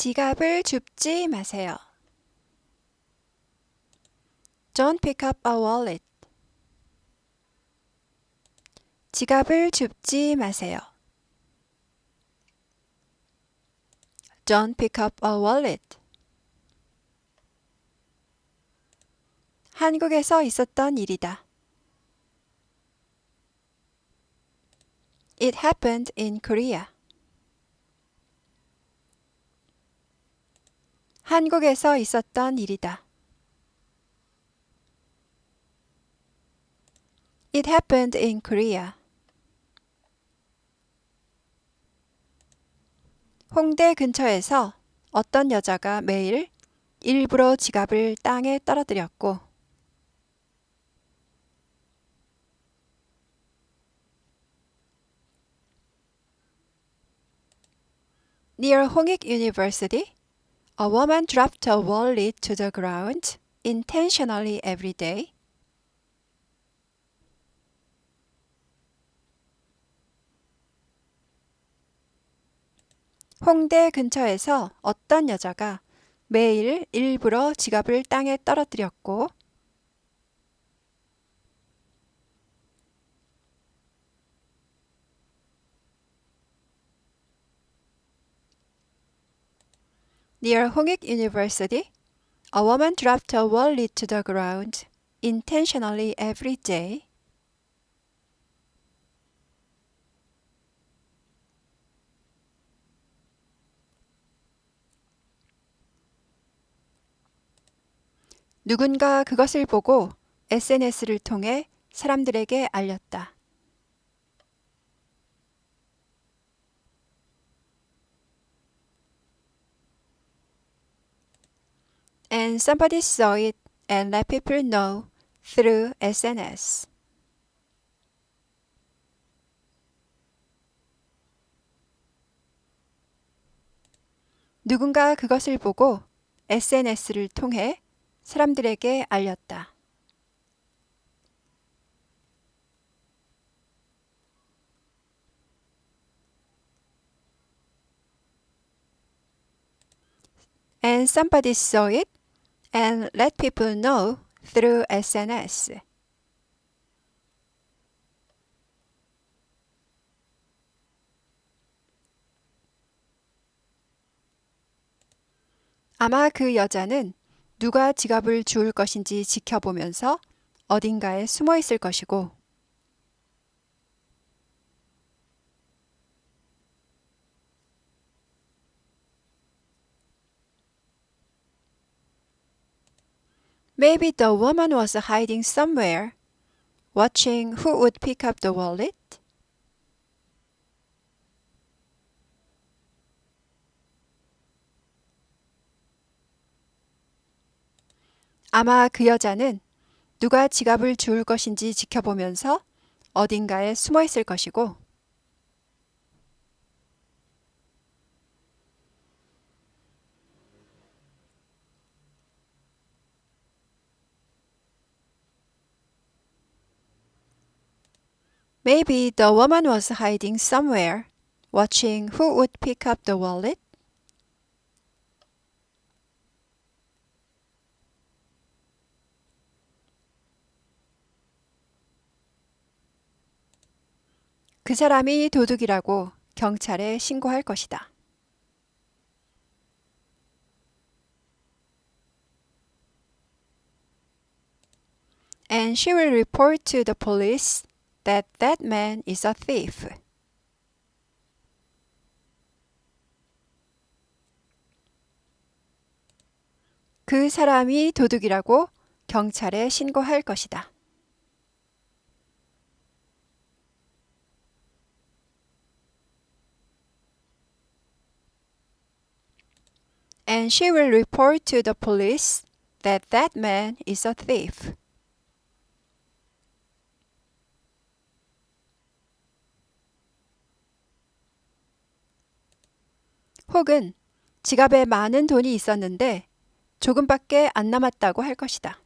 지갑을 줍지 마세요. Don't pick up a wallet. 지갑을 줍지 마세요. Don't pick up a wallet. 한국에서 있었던 일이다. It happened in Korea. 한국에서 있었던 일이다. It happened in Korea. 홍대 근처에서 어떤 여자가 매일 일부러 지갑을 땅에 떨어뜨렸고 Near Hongik University, a woman dropped a wallet to the ground intentionally every day. 홍대 근처에서 어떤 여자가 매일 일부러 지갑을 땅에 떨어뜨렸고 Near Hongik University, a woman dropped a wallet to the ground intentionally every day. 누군가 그것을 보고 SNS를 통해 사람들에게 알렸다. And somebody saw it and let people know through SNS. 누군가 그것을 보고 SNS를 통해 사람들에게 알렸다. And somebody saw it and let people know through SNS. 아마 그 여자는 누가 지갑을 주울 것인지 지켜보면서 어딘가에 숨어 있을 것이고 Maybe the woman was hiding somewhere, watching who would pick up the wallet. 아마 그 여자는 누가 지갑을 주울 것인지 지켜보면서 어딘가에 숨어 있을 것이고 Maybe the woman was hiding somewhere, watching who would pick up the wallet. 그 사람이 도둑이라고 경찰에 신고할 것이다. And she will report to the police that that man is a thief. 그 사람이 도둑이라고 경찰에 신고할 것이다. And she will report to the police that that man is a thief. 혹은 지갑에 많은 돈이 있었는데 조금밖에 안 남았다고 할 것이다.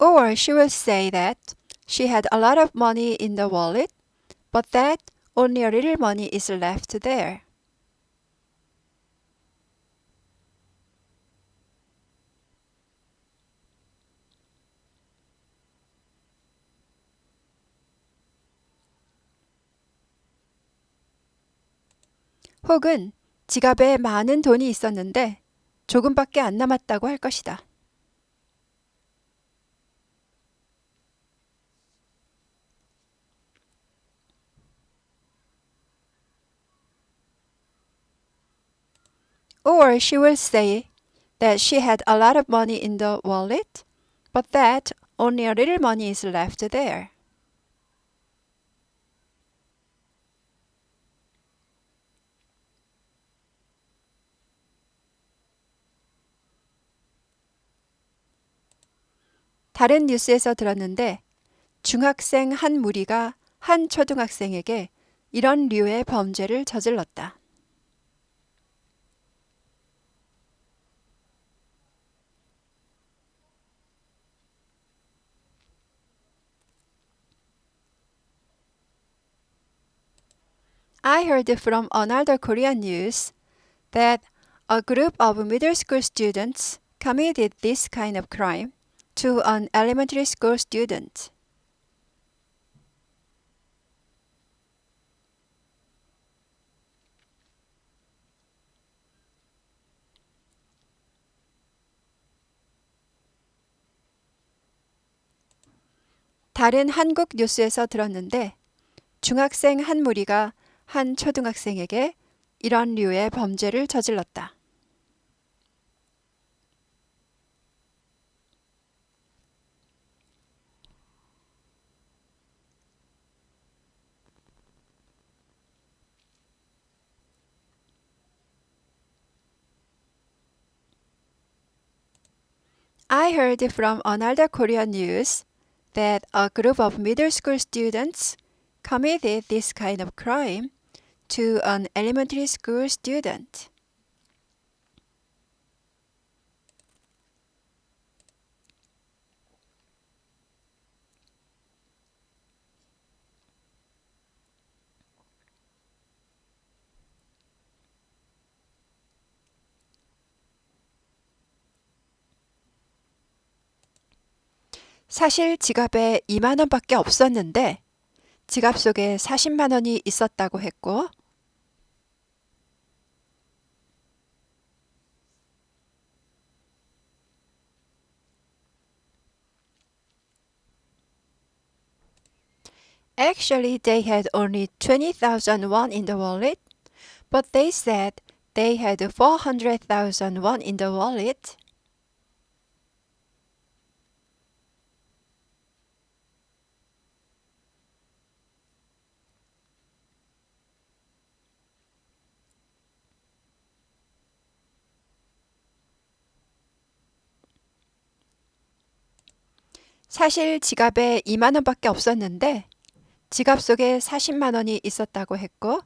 Or she will say that she had a lot of money in the wallet, but that only a little money is left there. 혹은 지갑에 많은 돈이 있었는데 조금밖에 안 남았다고 할 것이다. Or she will say that she had a lot of money in the wallet, but that only a little money is left there. 다른 뉴스에서 들었는데 중학생 한 무리가 한 초등학생에게 이런 류의 범죄를 저질렀다. I heard from another Korean news that a group of middle school students committed this kind of crime to an elementary school student. 다른 한국 뉴스에서 들었는데 중학생 한 무리가 한 초등학생에게 이런 류의 범죄를 저질렀다. I heard from another Korean news that a group of middle school students committed this kind of crime to an elementary school student. 사실 지갑에 2만 원밖에 없었는데 지갑 속에 40만 원이 있었다고 했고 Actually, they had only 20,000 won in the wallet, but they said they had 400,000 won in the wallet. 사실 지갑에 2만 원밖에 없었는데 지갑 속에 40만 원이 있었다고 했고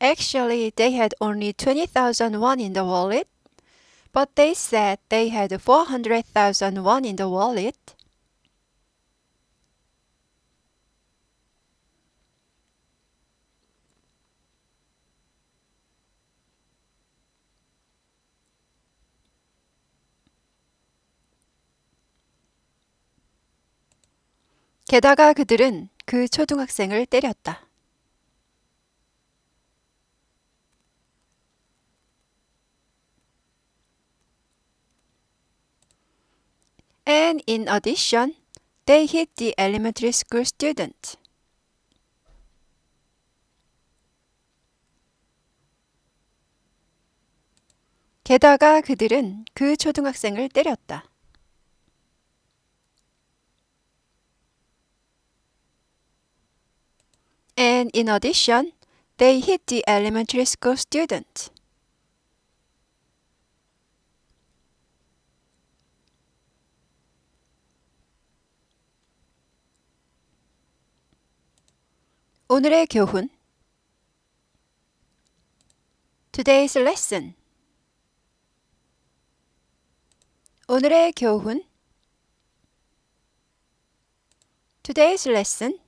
Actually, they had only 20,000 won in the wallet, but they said they had 400,000 won in the wallet. 게다가 그들은 그 초등학생을 때렸다. And in addition, they hit the elementary school student. 게다가 그들은 그 초등학생을 때렸다. And in addition, they hit the elementary school student. 오늘의 교훈. Today's lesson. 오늘의 교훈. Today's lesson.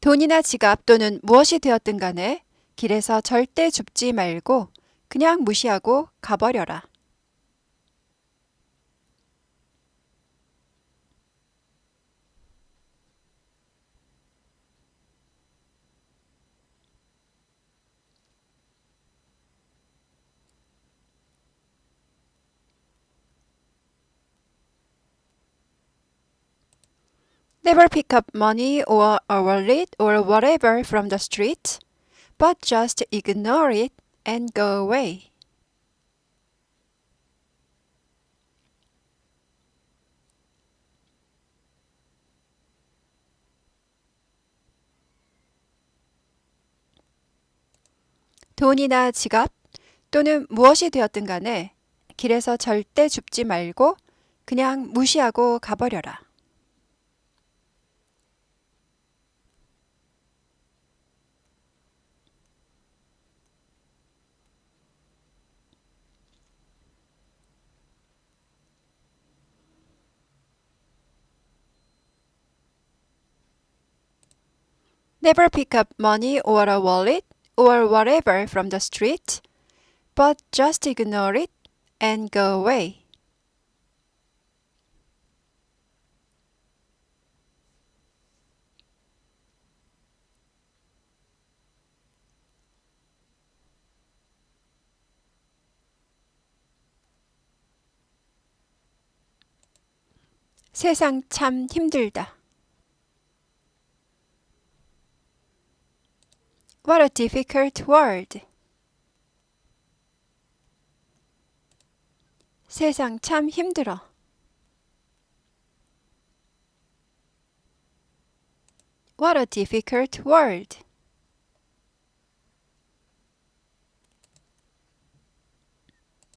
돈이나 지갑 또는 무엇이 되었든 간에 길에서 절대 줍지 말고 그냥 무시하고 가버려라. Never pick up money or a wallet or whatever from the street, but just ignore it and go away. 돈이나 지갑 또는 무엇이 되었든 간에 길에서 절대 줍지 말고 그냥 무시하고 가버려라. Never pick up money or a wallet or whatever from the street, but just ignore it and go away. 세상 참 힘들다. What a difficult world. 세상 참 힘들어. What a difficult world.